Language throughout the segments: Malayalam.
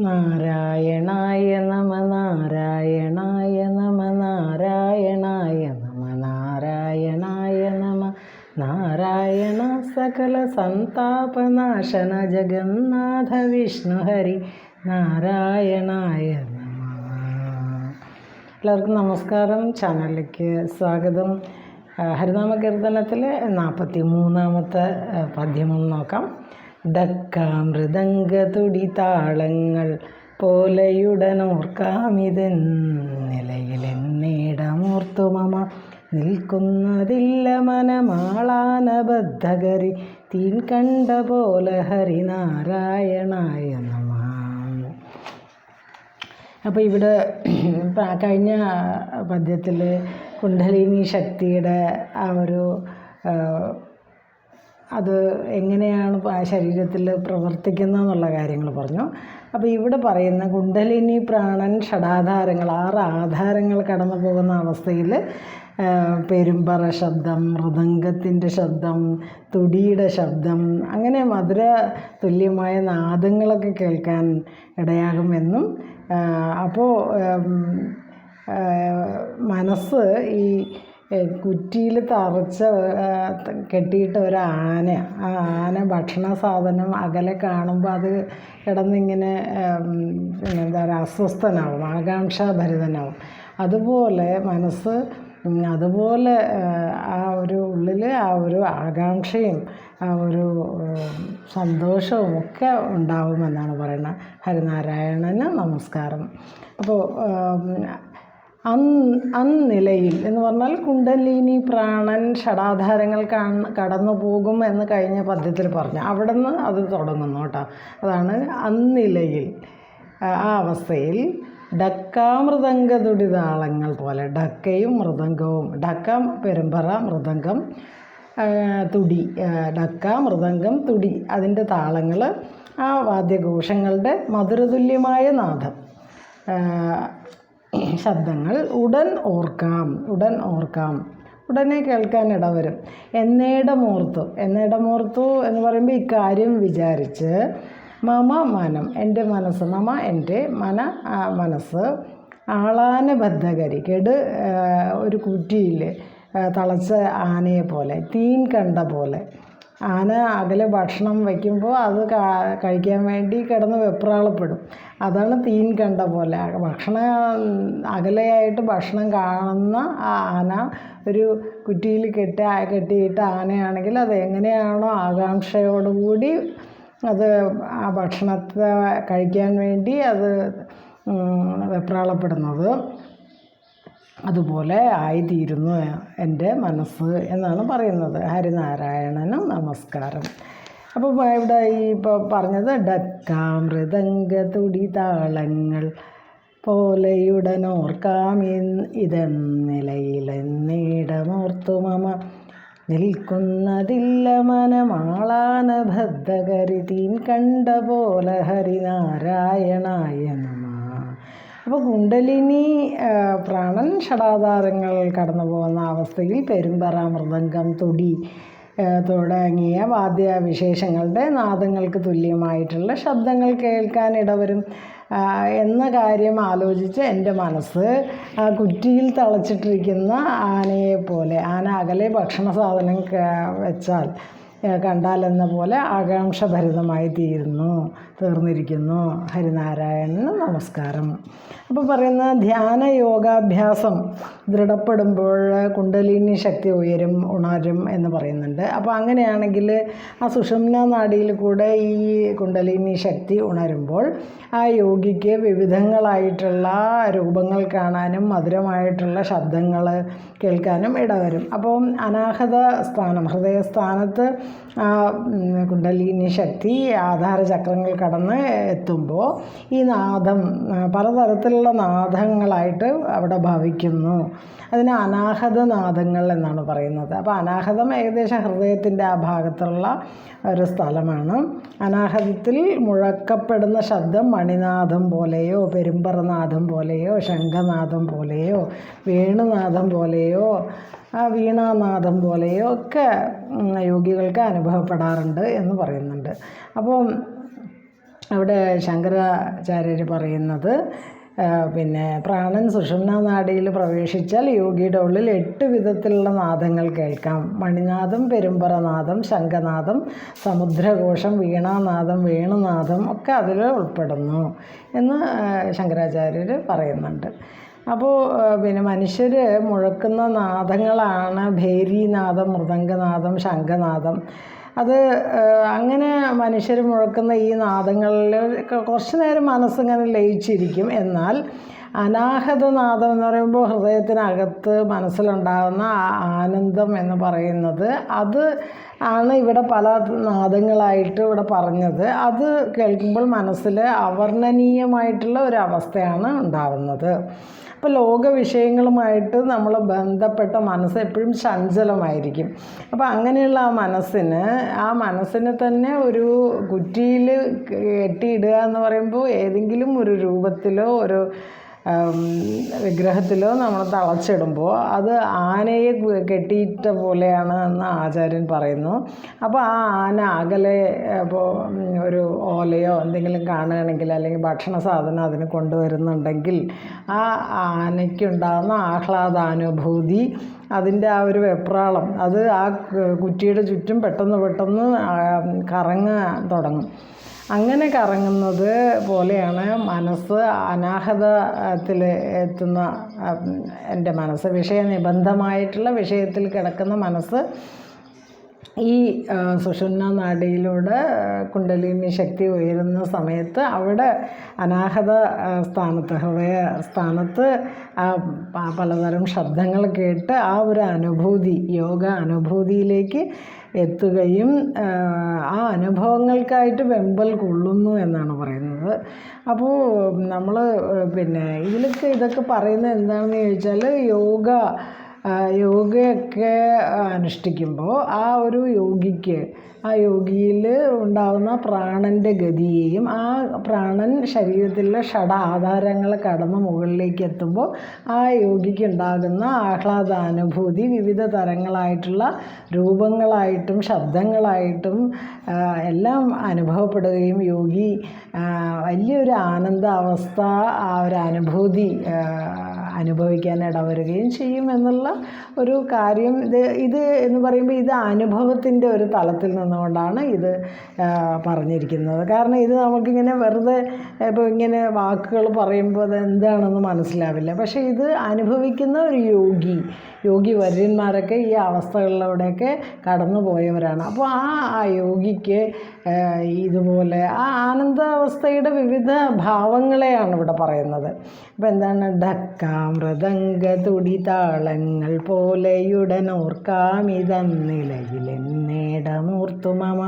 നാരായണായ നമ നാരായണായ നമ നാരായണായ നമ നാരായണായ നമ നാരായണ സകല സന്താപനാശന ജഗന്നാഥ വിഷ്ണു ഹരി നാരായണായ എല്ലാവർക്കും നമസ്കാരം. ചാനലിലേക്ക് സ്വാഗതം. ഹരിനാമ കീർത്തനത്തിലെ നാൽപ്പത്തി മൂന്നാമത്തെ ആ, നോക്കാം. ഡക്കാമൃദംഗ തുടി താളങ്ങൾ പോലെയുടനോർക്കാമിതൻ നിലയിലെന്നേടമൂർത്തു മമ. നിൽക്കുന്നതില്ല മനമാളാനബദ്ധകരി തീൻ കണ്ട പോലെ ഹരിനാരായണായ നമ. അപ്പോൾ ഇവിടെ കഴിഞ്ഞ പദ്യത്തിൽ കുണ്ഡലിനി ശക്തിയുടെ ആ ഒരു അത് എങ്ങനെയാണ് ശരീരത്തിൽ പ്രവർത്തിക്കുന്നതെന്നുള്ള കാര്യങ്ങൾ പറഞ്ഞു. അപ്പോൾ ഇവിടെ പറയുന്ന കുണ്ടലിനി പ്രാണൻ ഷടാധാരങ്ങൾ ആറ് ആധാരങ്ങൾ കടന്നു പോകുന്ന അവസ്ഥയിൽ പെരുമ്പറ ശബ്ദം മൃദംഗത്തിന്റെ ശബ്ദം തുടിയുടെ ശബ്ദം അങ്ങനെ മധുര തുല്യമായ നാദങ്ങളൊക്കെ കേൾക്കാൻ ഇടയാകുമെന്നും അപ്പോൾ മനസ്സ് ഈ കുറ്റിയിൽ തറച്ച കെട്ടിയിട്ട ഒരു ആന ആ ആന ഭക്ഷണ സാധനം അകലെ കാണുമ്പോൾ അത് കിടന്നിങ്ങനെ എന്താ പറയുക അസ്വസ്ഥനാവും ആകാംക്ഷാഭരിതനാവും. അതുപോലെ മനസ്സ് അതുപോലെ ആ ഒരു ഉള്ളിൽ ആ ഒരു ആകാംക്ഷയും ആ ഒരു സന്തോഷവും ഒക്കെ ഉണ്ടാവുമെന്നാണ് പറയുന്നത്. ഹരിനാരായണന് നമസ്കാരം. അപ്പോൾ അന്നിലയിൽ എന്ന് പറഞ്ഞാൽ കുണ്ടലിനി പ്രാണൻ ഷടാധാരങ്ങൾ കടന്നു പോകും എന്ന് കഴിഞ്ഞ പദ്യത്തിൽ പറഞ്ഞു. അവിടെ നിന്ന് അത് തുടങ്ങുന്നു കേട്ടോ. അതാണ് അന്നിലയിൽ ആ അവസ്ഥയിൽ ഡക്കാമൃദംഗ തുടിതാളങ്ങൾ പോലെ ഡക്കയും മൃദംഗവും ഡക്ക പെരുമ്പറ മൃദംഗം തുടി ഡക്ക മൃദംഗം തുടി അതിന്റെ താളങ്ങൾ ആ വാദ്യഘോഷങ്ങളുടെ മധുരതുല്യമായ നാദം. ശബ്ദങ്ങൾ ഉടൻ ഓർക്കാം ഉടൻ ഓർക്കാം. ഉടനെ കേൾക്കാൻ ഇടവരും. എന്നേടമോർത്തു എന്നേടമോർത്തു എന്ന് പറയുമ്പോൾ ഇക്കാര്യം വിചാരിച്ച് മമ മനം എന്റെ മനസ്സ് മമ എന്റെ മന മനസ്സ് ആളാന ബദ്ധകരി കെട് ഒരു കുറ്റിയിൽ തളച്ച ആനയെ പോലെ തീൻ കണ്ട പോലെ ആന അകലെ ഭക്ഷണം വയ്ക്കുമ്പോൾ അത് കഴിക്കാൻ വേണ്ടി കിടന്ന് വെപ്രാളപ്പെടും. അതാണ് തീൻ കണ്ട പോലെ. ഭക്ഷണ അകലെയായിട്ട് ഭക്ഷണം കാണുന്ന ആന ഒരു കുറ്റിയിൽ കെട്ടി കെട്ടിയിട്ട് ആനയാണെങ്കിൽ അത് എങ്ങനെയാണോ ആകാംക്ഷയോടുകൂടി അത് ആ ഭക്ഷണത്തെ കഴിക്കാൻ വേണ്ടി അത് വെപ്രാളപ്പെടുന്നത്. അതുപോലെ ആയിത്തീരുന്നു എന്റെ മനസ്സ് എന്നാണ് പറയുന്നത്. ഹരിനാരായണന് നമസ്കാരം. അപ്പോൾ ഇവിടെ ഈ ഇപ്പോൾ പറഞ്ഞത് ഡക്ക മൃദംഗ തുടി താളങ്ങൾ പോലെയുടനോർക്കാം ഇതെന്നിലയിലെന്നീടമോർത്തു മമ. നിൽക്കുന്നതില്ല മനമാളാന ഭദ്രകരിതീൻ കണ്ട പോലെ ഹരിനാരായണായ അപ്പോൾ കുണ്ടലിനി പ്രാണൻ ഷടാധാരങ്ങൾ കടന്നു പോകുന്ന അവസ്ഥയിൽ പെരുമ്പറ മൃദംഗം തുടി തുടങ്ങിയ വാദ്യവിശേഷങ്ങളുടെ നാദങ്ങൾക്ക് തുല്യമായിട്ടുള്ള ശബ്ദങ്ങൾ കേൾക്കാൻ ഇടവരും. എന്ന കാര്യം ആലോചിച്ച് എന്റെ മനസ്സ് കുറ്റിയിൽ തളച്ചിട്ടിരിക്കുന്ന ആനയെ പോലെ ആന അകലെ ഭക്ഷണ സാധനം വെച്ചാൽ കണ്ടാലെന്ന പോലെ ആകാംക്ഷഭരിതമായി തീരുന്നു തീർന്നിരിക്കുന്നു. ഹരിനാരായണന് നമസ്കാരം. അപ്പോൾ പറയുന്ന ധ്യാന യോഗാഭ്യാസം ദൃഢപ്പെടുമ്പോൾ കുണ്ടലിനി ശക്തി ഉയരും ഉണരും എന്ന് പറയുന്നുണ്ട്. അപ്പോൾ അങ്ങനെയാണെങ്കിൽ ആ സുഷുമ്ന നാടിയിൽ കൂടെ ഈ കുണ്ടലിനി ശക്തി ഉണരുമ്പോൾ ആ യോഗിക്ക് വിവിധങ്ങളായിട്ടുള്ള രൂപങ്ങൾ കാണാനും മധുരമായിട്ടുള്ള ശബ്ദങ്ങൾ കേൾക്കാനും ഇടവരും. അപ്പോൾ അനാഹത സ്ഥാനം ഹൃദയസ്ഥാനത്ത് കുണ്ടലിനി ശക്തി ആധാര ചക്രങ്ങൾ കടന്ന് എത്തുമ്പോൾ ഈ നാദം പലതരത്തിലുള്ള നാദങ്ങളായിട്ട് അവിടെ ഭവിക്കുന്നു. അതിന് അനാഹത നാദങ്ങൾ എന്നാണ് പറയുന്നത്. അപ്പോൾ അനാഹതം ഏകദേശം ഹൃദയത്തിന്റെ ആ ഭാഗത്തുള്ള ഒരു സ്ഥലമാണ്. അനാഹതത്തിൽ മുഴക്കപ്പെടുന്ന ശബ്ദം മണിനാഥം പോലെയോ പെരുമ്പറനാഥം പോലെയോ ശംഖനാഥം പോലെയോ വേണുനാഥം പോലെയോ വീണാനാദം പോലെയൊക്കെ യോഗികൾക്ക് അനുഭവപ്പെടാറുണ്ട് എന്ന് പറയുന്നുണ്ട്. അപ്പം അവിടെ ശങ്കരാചാര്യർ പറയുന്നത് പിന്നെ പ്രാണൻ സുഷുമ്ന നാഡിയിൽ പ്രവേശിച്ചാൽ യോഗിയുടെ ഉള്ളിൽ എട്ട് വിധത്തിലുള്ള നാദങ്ങൾ കേൾക്കാം. മണിനാദം പെരുമ്പറനാദം ശംഖനാദം സമുദ്രഘോഷം വീണാനാദം വേണുനാദം ഒക്കെ അതിൽ ഉൾപ്പെടുന്നു എന്ന് ശങ്കരാചാര്യർ പറയുന്നുണ്ട്. അപ്പോൾ പിന്നെ മനുഷ്യർ മുഴക്കുന്ന നാദങ്ങളാണ് ഭേരീനാദം മൃദംഗനാദം ശംഖനാദം. അത് അങ്ങനെ മനുഷ്യർ മുഴക്കുന്ന ഈ നാദങ്ങളിൽ കുറച്ച് നേരം മനസ്സിങ്ങനെ ലയിച്ചിരിക്കും. എന്നാൽ അനാഹതനാദം എന്ന് പറയുമ്പോൾ ഹൃദയത്തിനകത്ത് മനസ്സിലുണ്ടാകുന്ന ആ ആനന്ദം എന്ന് പറയുന്നത് അത് ആണ് ഇവിടെ പല നാദങ്ങളായിട്ട് ഇവിടെ പറഞ്ഞത്. അത് കേൾക്കുമ്പോൾ മനസ്സിൽ അവർണനീയമായിട്ടുള്ള ഒരു അവസ്ഥയാണ് അപ്പോൾ ലോക വിഷയങ്ങളുമായിട്ട് നമ്മൾ ബന്ധപ്പെട്ട മനസ്സ് എപ്പോഴും ചഞ്ചലമായിരിക്കും. അപ്പോൾ അങ്ങനെയുള്ള ആ മനസ്സിന് ആ മനസ്സിനെ തന്നെ ഒരു കുറ്റിയിൽ കെട്ടിയിടുക എന്ന് പറയുമ്പോൾ ഏതെങ്കിലും ഒരു രൂപത്തിലോ ഒരു ഉം, വിഗ്രഹത്തിലോ നമ്മൾ തളച്ചിടുമ്പോൾ അത് ആനയെ കെട്ടിയിട്ട പോലെയാണ് എന്ന് ആചാര്യൻ പറയുന്നു. അപ്പോൾ ആ ആന അകലെ ഇപ്പോൾ ഒരു ഓലയോ എന്തെങ്കിലും കാണുകയാണെങ്കിൽ അല്ലെങ്കിൽ ഭക്ഷണ സാധനം അതിന് കൊണ്ടുവരുന്നുണ്ടെങ്കിൽ ആ ആനയ്ക്കുണ്ടാകുന്ന ആഹ്ലാദാനുഭൂതി അതിന്റെ ആ ഒരു വെപ്രാളം അത് ആ കുറ്റിയുടെ ചുറ്റും പെട്ടെന്ന് പെട്ടെന്ന് കറങ്ങാൻ തുടങ്ങും. അങ്ങനെ കറങ്ങുന്നത് പോലെയാണ് മനസ്സ് അനാഹതത്തിൽ എത്തുന്ന എന്റെ മനസ്സ് വിഷയനിബന്ധമായിട്ടുള്ള വിഷയത്തിൽ കിടക്കുന്ന മനസ്സ് ഈ സുഷുന്ന നാഡിയിലൂടെ കുണ്ടലിനി ശക്തി ഉയരുന്ന സമയത്ത് അവിടെ അനാഹത സ്ഥാനത്ത് ഹൃദയ സ്ഥാനത്ത് ആ പലതരം ശബ്ദങ്ങൾ കേട്ട് ആ ഒരു അനുഭൂതി യോഗ അനുഭൂതിയിലേക്ക് എത്തുകയും ആ, അനുഭവങ്ങൾക്കായിട്ട് വെമ്പൽ കൊള്ളുന്നു എന്നാണ് പറയുന്നത്. അപ്പോൾ നമ്മൾ പിന്നെ ഇതിലൊക്കെ ഇതൊക്കെ പറയുന്നത് എന്താണെന്ന് ചോദിച്ചാൽ യോഗ യോഗയൊക്കെ അനുഷ്ഠിക്കുമ്പോൾ ആ ഒരു യോഗിക്ക് ആ യോഗിയിൽ ഉണ്ടാകുന്ന പ്രാണന്റെ ഗതിയെയും ആ പ്രാണൻ ശരീരത്തിലെ ഷഡ ആധാരങ്ങൾ കടന്ന് മുകളിലേക്ക് എത്തുമ്പോൾ ആ യോഗിക്ക് ഉണ്ടാകുന്ന ആഹ്ലാദാനുഭൂതി വിവിധ തരങ്ങളായിട്ടുള്ള രൂപങ്ങളായിട്ടും ശബ്ദങ്ങളായിട്ടും എല്ലാം അനുഭവപ്പെടുകയും യോഗി വലിയൊരു ആനന്ദാവസ്ഥ ആ ഒരു അനുഭൂതി അനുഭവിക്കാൻ ഇടവരുകയും ചെയ്യും എന്നുള്ള ഒരു കാര്യം. ഇത് ഇത് എന്ന് പറയുമ്പോൾ ഇത് അനുഭവത്തിന്റെ ഒരു തലത്തിൽ നിന്നുകൊണ്ടാണ് ഇത് പറഞ്ഞിരിക്കുന്നത്. കാരണം ഇത് നമുക്കിങ്ങനെ വെറുതെ ഇപ്പോൾ ഇങ്ങനെ വാക്കുകൾ പറയുമ്പോൾ അത് എന്താണെന്ന് മനസ്സിലാവില്ല. പക്ഷേ ഇത് അനുഭവിക്കുന്ന ഒരു യോഗി യോഗി വര്യന്മാരൊക്കെ ഈ അവസ്ഥകളിലൂടെയൊക്കെ കടന്നു പോയവരാണ് അപ്പോൾ ആ ആ യോഗിക്ക് ഇതുപോലെ ആ ആനന്ദാവസ്ഥയുടെ വിവിധ ഭാവങ്ങളെയാണ് ഇവിടെ പറയുന്നത്. അപ്പോൾ എന്താണ്? ഡക്ക മൃദംഗ തുടി താളങ്ങൾ പോലെയുടനോർക്കാമിതന്നിലയിലെന്നേടമൂർത്തുമമ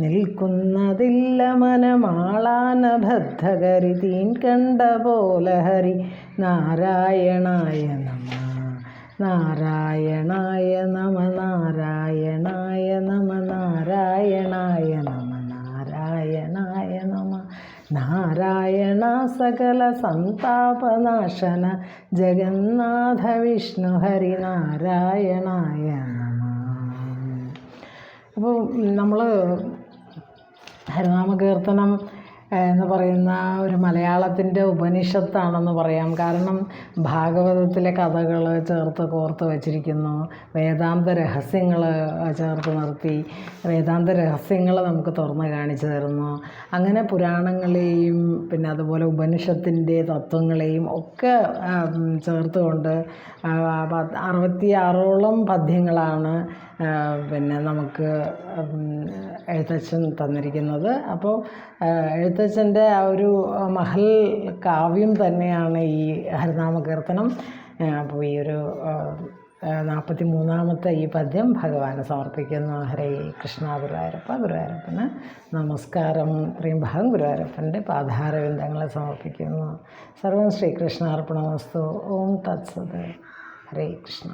നിൽക്കുന്നതില്ല മനമാളാന ബദ്ധകരി തീൻ കണ്ട പോലെ ഹരി. നാരായണായ നമ. നാരായണായ നമ നാരായണായ നമ നാരായണായ നമ നാരായണായ നമ നാരായണ സകല സന്താപനാശന ജഗന്നാഥ വിഷ്ണു ഹരി നാരായണായ നമ. അപ്പോൾ നമ്മൾ ഹരിനാമകീർത്തനം എന്ന് പറയുന്ന ഒരു മലയാളത്തിന്റെ ഉപനിഷത്താണെന്ന് പറയാം. കാരണം ഭാഗവതത്തിലെ കഥകൾ ചേർത്ത് കോർത്ത് വച്ചിരിക്കുന്നു. വേദാന്ത രഹസ്യങ്ങൾ ചേർത്ത് നിർത്തി. വേദാന്ത രഹസ്യങ്ങൾ നമുക്ക് തുറന്ന് കാണിച്ചു തരുന്നു. അങ്ങനെ പുരാണങ്ങളെയും പിന്നെ അതുപോലെ ഉപനിഷത്തിന്റെ തത്വങ്ങളെയും ഒക്കെ ചേർത്തുകൊണ്ട് അറുപത്തിയാറോളം പദ്യങ്ങളാണ് പിന്നെ നമുക്ക് എഴുത്തച്ഛൻ തന്നിരിക്കുന്നത്. അപ്പോൾ ആ, എഴുത്തച്ഛന്റെ ആ ഒരു മഹൽ കാവ്യം തന്നെയാണ് ഈ ഹരിനാമ കീർത്തനം അപ്പോൾ ഈ ഒരു നാൽപ്പത്തി മൂന്നാമത്തെ ഈ പദ്യം ഭഗവാന് സമർപ്പിക്കുന്നു. ഹരേ കൃഷ്ണ ഗുരുവായൂരപ്പ. ഗുരുവായൂരപ്പന് നമസ്കാരം. ഇത്രയും ഭാഗം ഗുരുവായൂരപ്പന്റെ പാധാരവിന്ദങ്ങളെ സമർപ്പിക്കുന്നു. സർവം ശ്രീകൃഷ്ണാർപ്പണമസ്തു. ഓം തത്സത്. ഹരേ കൃഷ്ണ.